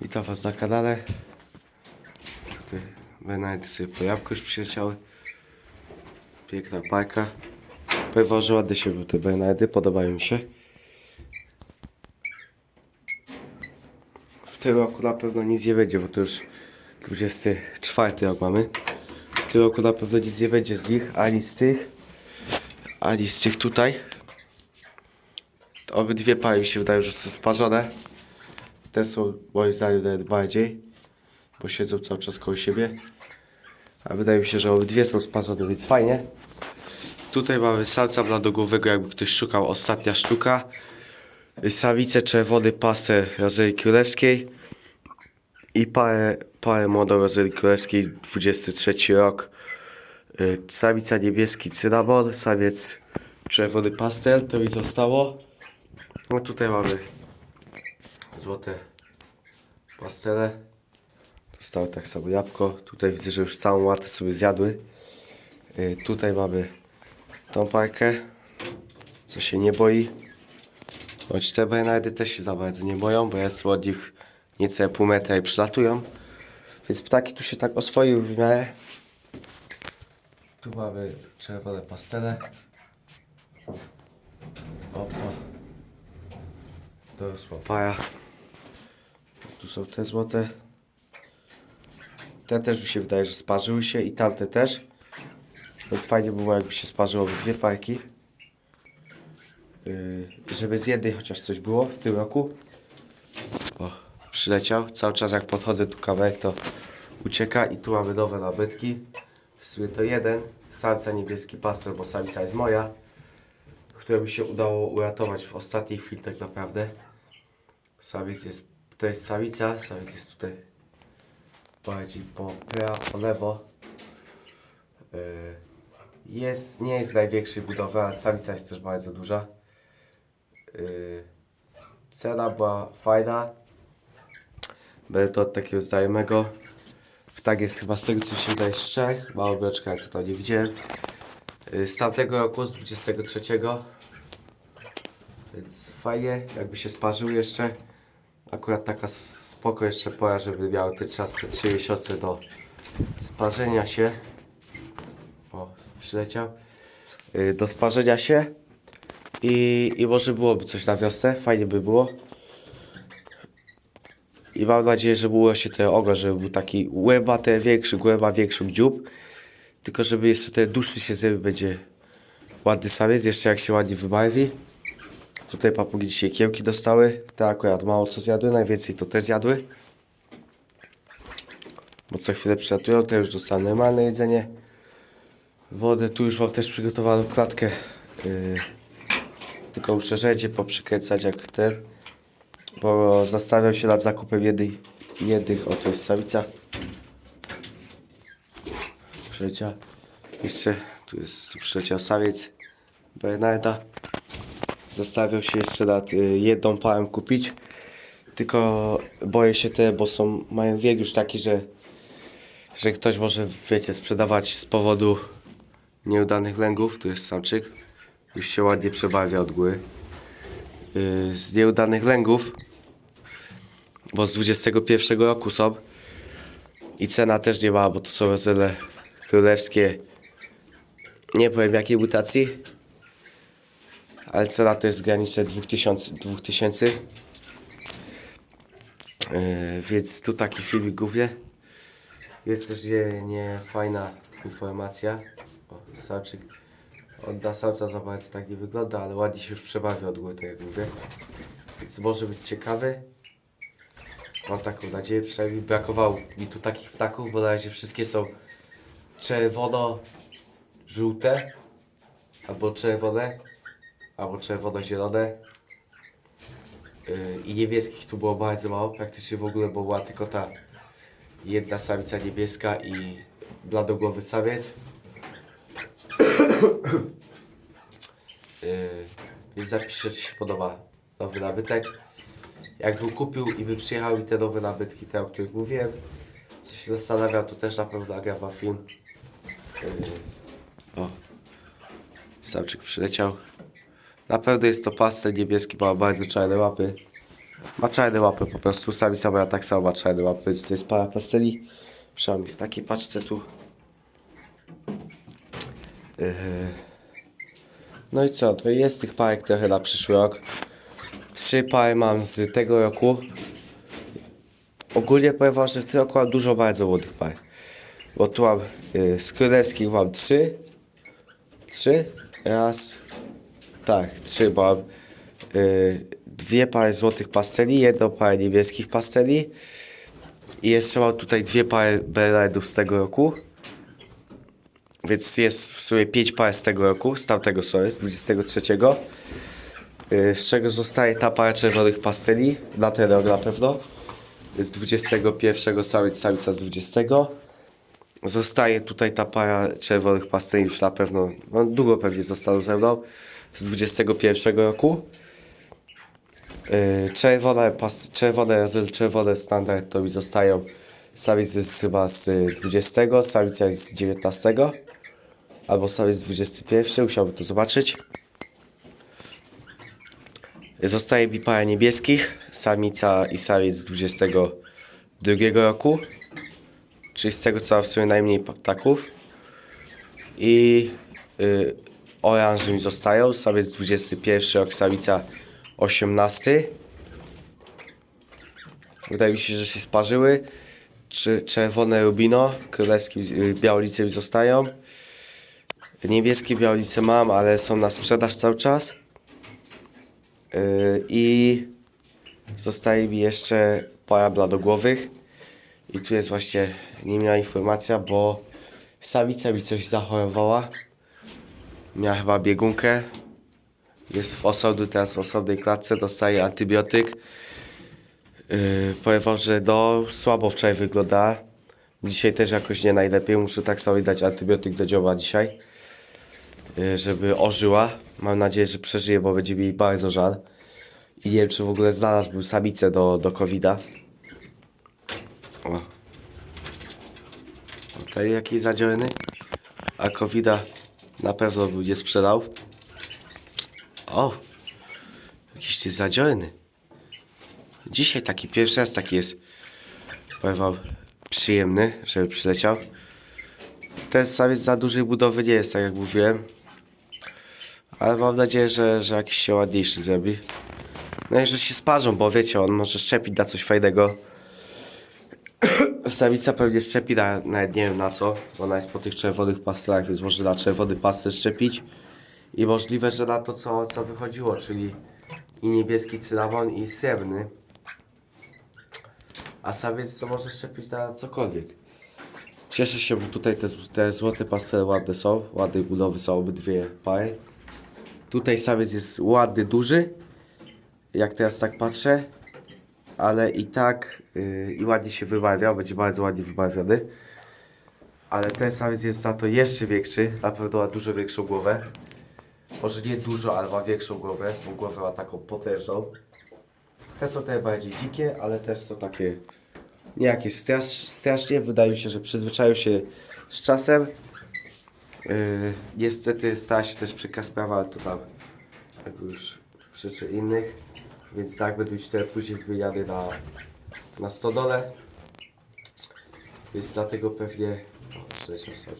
Witam Was na kanale. Tutaj sobie po jabłko już przyleciały. Piękna bajka. Powiem wam, że ładne się te Benajdy, podobają mi się. W tym roku na pewno nic nie będzie, bo to już 24 rok mamy. W tym roku na pewno nic nie będzie z nich, ani z tych, ani z tych tutaj. Obydwie pary mi się wydają, że są sparzone. Te są moim zdaniem nawet bardziej, bo siedzą cały czas koło siebie. A wydaje mi się, że obydwie są sparzone, więc fajnie. Tutaj mamy samca bladogłowego, jakby ktoś szukał, ostatnia sztuka. Samice czerwony pasę Rozeli Królewskiej i parę, parę młodą Rozeli Królewskiej, 23 rok. Y, Samica niebieski cynamon, samiec czerwony pastel, to mi zostało. No tutaj mamy złote pastele. Dostały tak samo jabłko. Tutaj widzę, że już całą łatę sobie zjadły. Y, tutaj mamy tą parkę, co się nie boi. Choć te Bernardy też się za bardzo nie boją, bo jest od nich niecałe pół metra i przylatują. Więc ptaki tu się tak oswoiły w miarę. Tu mamy czerwone pastele. Opa. Dorosła para. Tu są te złote. Te też mi się wydaje, że sparzyły się i tamte też. Więc fajnie by było, jakby się sparzyło dwie parki. Yy, żeby z jednej chociaż coś było w tym roku. O, przyleciał. Cały czas jak podchodzę tu kawałek, to ucieka. I tu mamy nowe nabytki. W sumie to jeden. Samca niebieski pastel, bo samica jest moja. Które mi się udało uratować w ostatniej chwili tak naprawdę. Samiec jest, to jest samica, samiec jest tutaj bardziej po prawo, po lewo. Yy, Jest, nie jest największej budowy, ale samica jest też bardzo duża. Yy, Cena była fajna. Będę to od takiego znajomego. Ptak jest chyba z tego co się wydaje z Czech. Mała bioczka, jak to nie widziałem. Yy, Z tamtego roku, z 23. Więc fajnie, jakby się sparzył jeszcze. Akurat taka spoko jeszcze pora, żeby miały ten te 3 miesiące do sparzenia się. O, przyleciał. Yy, Do sparzenia się. I, I może byłoby coś na wiosnę, fajnie by było. I mam nadzieję, że było się te ogon, żeby był taki łebaty, większy, głęba większy dziób. Tylko żeby jeszcze ten dłuższy się zjemy, będzie ładny samiec, jeszcze jak się ładnie wybarwi. Tutaj papugi dzisiaj kiełki dostały. Te akurat mało co zjadły, najwięcej to te zjadły. Bo co chwilę przylatują, te już dostaną normalne jedzenie. Wodę, tu już mam też przygotowaną klatkę. Yy, tylko muszę rzędzie poprzykręcać jak ten. Bo zastanawiam się nad zakupem jednej, jednych, o to jest samica. Przyleciał. Jeszcze tu jest, tu przyleciał samiec Bernarda. Zastanawiam się jeszcze nad y, jedną parą kupić. Tylko boję się te, bo są, mają wiek już taki, że, że ktoś może, wiecie, sprzedawać z powodu nieudanych lęgów. Tu jest samczyk. Już się ładnie przebawia od góry. Yy, z nieudanych lęgów, bo z 21 roku są. I cena też nie mała, bo to są rozele królewskie. Nie powiem jakiej mutacji, ale cena to jest granice 2000. 2000. Yy, więc tu taki filmik głównie. Jest też nie, nie fajna informacja. O, samczyk odda samca, zobaczyć tak nie wygląda, ale ładnie się już przebawi od góry, tak jak mówię. Więc może być ciekawy. Mam taką nadzieję, przynajmniej brakowało mi tu takich ptaków, bo na razie wszystkie są czerwono-żółte, albo czerwone, albo czerwono-zielone. Yy, I niebieskich tu było bardzo mało, praktycznie w ogóle bo była tylko ta jedna samica niebieska i bladogłowy samiec. Yy, więc zapiszę, czy się podoba nowy nabytek. Jakbym kupił i by przyjechał mi te nowe nabytki, te o których mówiłem, co się zastanawiał, to też na pewno nagrywam film. Yy, o, samczyk przyleciał. Na pewno jest to pastel niebieski, ma bardzo czarne łapy. Ma czarne łapy po prostu, samica moja tak samo ma czarne łapy, więc to jest para pasteli. Przynajmniej w takiej paczce tu. Yy. No i co, to jest tych parek trochę na przyszły rok. Trzy pary mam z tego roku. Ogólnie powiem wam, że w tym roku mam dużo bardzo młodych par. Bo tu mam y, z królewskich mam trzy. Trzy? Raz. Tak, trzy, bo mam y, dwie pary złotych pasteli, jedną parę niebieskich pasteli. I jeszcze mam tutaj dwie pary Bernardów z tego roku. Więc jest w sumie pięć par z tego roku, z tamtego sorry, z 23. Y, Z czego zostaje ta para czerwonych pasteli, na ten rok na pewno. Z 21 samiec, samica z 20. Zostaje tutaj ta para czerwonych pasteli już na pewno, no długo pewnie zostaną ze mną, z 21 roku. Yy, czerwone, pas, czerwone, razy czerwone standard to mi zostają. Samiec jest chyba z y, 20, samica jest z 19. Albo samiec z 21, musiałbym to zobaczyć. Zostaje mi para niebieskich, samica i samiec z 22 roku. Czyli z tego co w sumie najmniej ptaków. I y, oranże mi zostają, samiec 21 rok, samica 18. Wydaje mi się, że się sparzyły. Czerwone rubino, królewskie y, białolice mi zostają. Niebieskie białolice mam, ale są na sprzedaż cały czas. Yy, I zostaje mi jeszcze para bladogłowych. I tu jest właśnie niemiła informacja, bo samica mi coś zachorowała. Miała chyba biegunkę. Jest w osobny, teraz w osobnej klatce, dostaje antybiotyk. Yy, powiem że no słabo wczoraj wygląda. Dzisiaj też jakoś nie najlepiej. Muszę tak sobie dać antybiotyk do dzioba dzisiaj. Yy, żeby ożyła. Mam nadzieję, że przeżyje, bo będzie mi bardzo żal. I nie wiem, czy w ogóle znalazłbym samicę do, do COVID-a. O. Tutaj jakiś zadziorny. A COVID-a na pewno bym nie sprzedał. O! Jakiś ty zadziorny. Dzisiaj taki pierwszy raz taki jest. Powiem wam, przyjemny, żeby przyleciał. Ten samiec za dużej budowy nie jest, tak jak mówiłem. Ale mam nadzieję, że, że jakiś się ładniejszy zrobi. No i że się sparzą, bo wiecie, on może szczepić na coś fajnego. Samica pewnie szczepi na, nawet nie wiem na co, bo ona jest po tych czerwonych pastelach, więc może na czerwony pastel szczepić. I możliwe, że na to co, co wychodziło, czyli i niebieski cynamon i srebrny. A samiec to może szczepić na cokolwiek. Cieszę się, bo tutaj te, te złote pastele ładne są, ładnej budowy są obydwie pary. Tutaj samiec jest ładny, duży, jak teraz tak patrzę, ale i tak yy, i ładnie się wybawiał, będzie bardzo ładnie wybawiony. Ale ten samiec jest za to jeszcze większy, na pewno ma dużo większą głowę. Może nie dużo, ale ma większą głowę, bo głowę ma taką potężną. Te są te bardziej dzikie, ale też są takie nie jakieś strasz, strasznie. Wydaje się, że przyzwyczaił się z czasem. Yy, niestety stała się też przykra sprawa, ale to tam już przyczyn innych. Więc tak, będę już teraz później wyjadę na, na stodole. Więc dlatego pewnie... O, przyleciał sobie.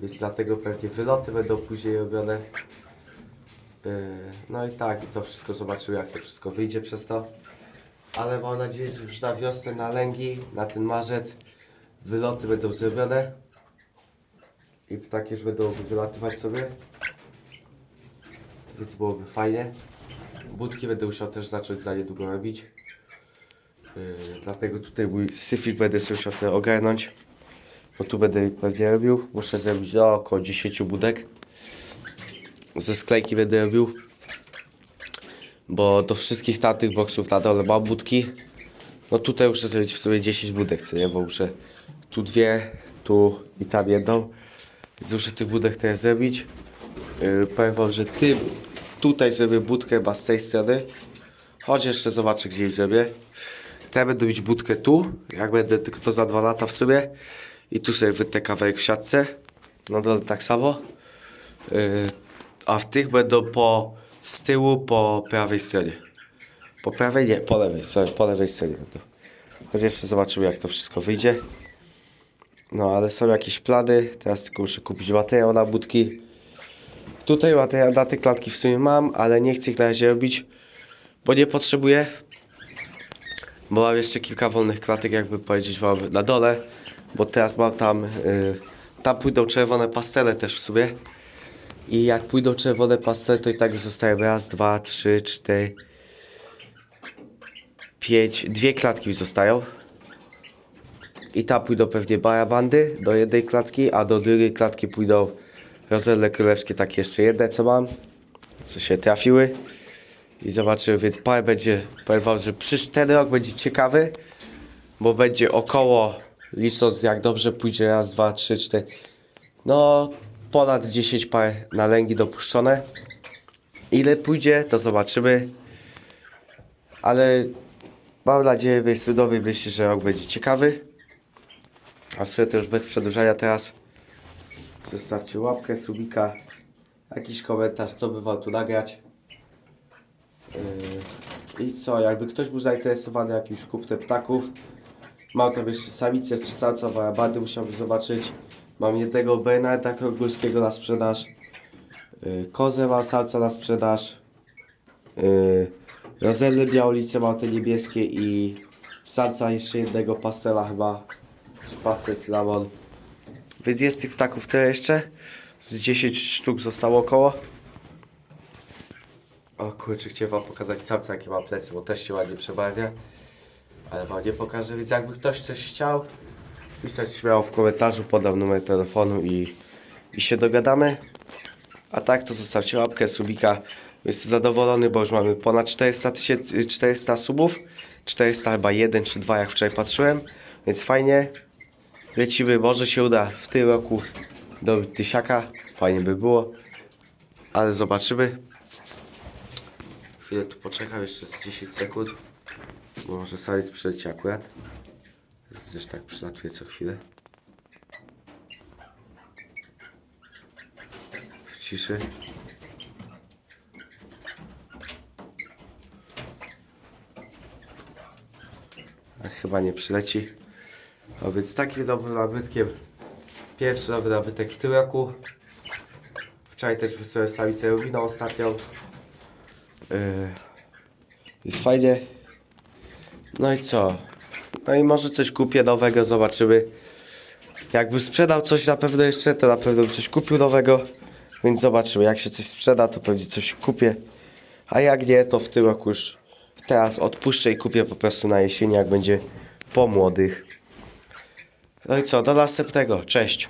Więc dlatego pewnie wyloty będą później robione. Yy, no i tak, i to wszystko zobaczymy, jak to wszystko wyjdzie przez to. Ale mam nadzieję, że już na wiosnę, na lęgi, na ten marzec wyloty będą zrobione. I ptaki już będą wylatywać sobie. Więc byłoby fajnie. Budki będę musiał też zacząć za niedługo robić. Yy, dlatego tutaj mój syfil będę sobie musiał te ogarnąć. Bo tu będę pewnie robił. Muszę zrobić około 10 budek. Ze sklejki będę robił. Bo do wszystkich tamtych boksów na dole mam budki. No tutaj muszę zrobić w sobie 10 budek, co nie? Bo muszę tu dwie, tu i tam jedną. Więc muszę tych budek teraz zrobić. Yy, powiem wam, że tym tutaj zrobię budkę chyba z tej strony. Choć jeszcze zobaczę gdzie zrobię. Teraz będę mieć budkę tu, jak będę tylko to za dwa lata w sobie. I tu sobie wytnę kawałek w siatce. No dole tak samo. Yy, a w tych będą po z tyłu po prawej stronie. Po prawej nie, po lewej, sorry, po lewej stronie będą. Choć jeszcze zobaczymy jak to wszystko wyjdzie. No ale są jakieś plany, teraz tylko muszę kupić materiał na budki. Tutaj te klatki w sumie mam, ale nie chcę ich na razie robić, bo nie potrzebuję. Bo mam jeszcze kilka wolnych klatek, jakby powiedzieć mam na dole, bo teraz mam tam, y, tam pójdą czerwone pastele też w sumie. I jak pójdą czerwone pastele, to i tak zostają raz, dwa, trzy, cztery, pięć, dwie klatki mi zostają. I tam pójdą pewnie barabandy do jednej klatki, a do drugiej klatki pójdą rozelle królewskie, takie jeszcze jedne co mam, co się trafiły. I zobaczymy, więc parę będzie, powiem wam, że przysz ten rok będzie ciekawy, bo będzie około, licząc jak dobrze pójdzie, raz, dwa, trzy, cztery, no ponad 10 par na lęgi dopuszczone. Ile pójdzie, to zobaczymy. Ale mam nadzieję, że cudowy myślę, że rok będzie ciekawy. A w sumie to już bez przedłużania teraz. Zostawcie łapkę, subika, jakiś komentarz, co by wam tu nagrać. Yy, I co, jakby ktoś był zainteresowany jakimś kupnem ptaków, mam tam jeszcze samicę czy samca barabandy, musiałbym zobaczyć. Mam jednego Bernarda Krogulskiego na sprzedaż. Yy, kozę mam samca na sprzedaż. Yy, Rozelle białolice mam te niebieskie i samca jeszcze jednego pastela chyba. Czy pastel cynamon. Więc jest tych ptaków tyle jeszcze. Z 10 sztuk zostało około. O kurczę, chciałem wam pokazać samca jakie ma plecy, bo też się ładnie przebarwia. Ale wam nie pokażę, więc jakby ktoś coś chciał, pisać śmiało w komentarzu, podam numer telefonu i, i się dogadamy. A tak to zostawcie łapkę, subika. Jestem zadowolony, bo już mamy ponad 400, tysięcy- 400 subów. 400 chyba 1 czy 2 jak wczoraj patrzyłem. Więc fajnie. Lecimy, może się uda w tym roku dobić tysiaka. Fajnie by było. Ale zobaczymy. Chwilę tu poczekam jeszcze z 10 sekund. Bo może samiec przyleci akurat. Widzę, że tak przylatuje co chwilę. W ciszy. A chyba nie przyleci. A więc takim nowym nabytkiem. Pierwszy nowy nabytek w tym roku. Wczoraj też wysłałem samicę Rubiną ostatnią. Yy, jest fajnie. No i co? No i może coś kupię nowego, zobaczymy. Jakby sprzedał coś na pewno jeszcze, to na pewno bym coś kupił nowego. Więc zobaczymy, jak się coś sprzeda, to pewnie coś kupię. A jak nie, to w tym roku już teraz odpuszczę i kupię po prostu na jesieni, jak będzie po młodych. No i co, do następnego. Cześć.